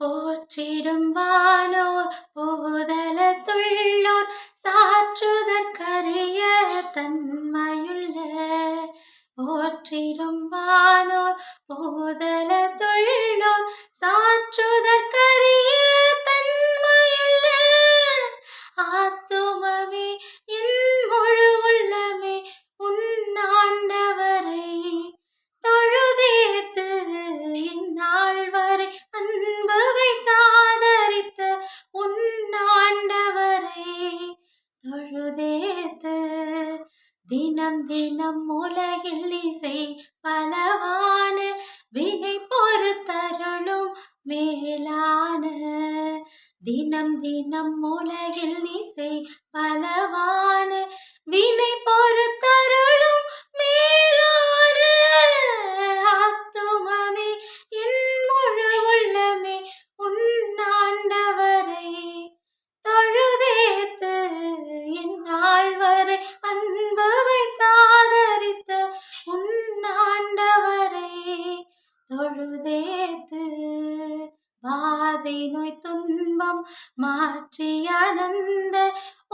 போற்றிடும் வானோர் போதலத்துள்ளோர் சாற்றுதற்கரிய தன்மையுள்ள. போற்றிடும் வானோர் போதலத்துள்ளோர் தினம் தினம் உலகில் இசை பலவான வினை பொறுத்தருளும் மேலான. தினம் தினம் உலகில் இசை பலவான வினை வாதை நோய் துன்பம் மாற்றி அணந்த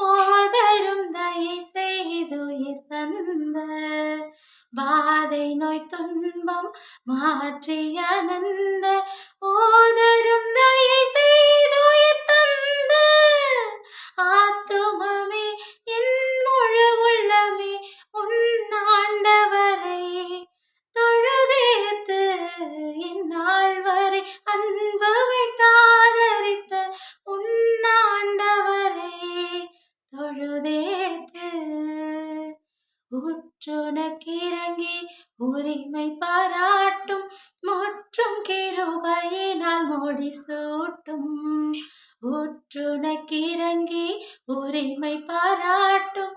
ஓதரும் தயை செய்துயிர் தந்த. வாதை நோய் துன்பம் மாற்றி அணந்த ஓதரும் தயை தொழுதேத்து உற்றுணக்கிறங்கி உரிமை பாராட்டும் முற்றும் கிருபையினால் முடி சூட்டும். உற்றுணக்கிறங்கி உரிமை பாராட்டும்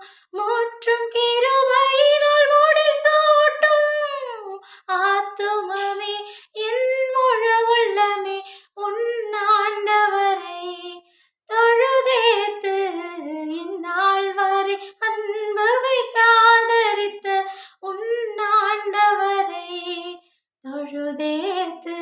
ഹൃദയത്ത്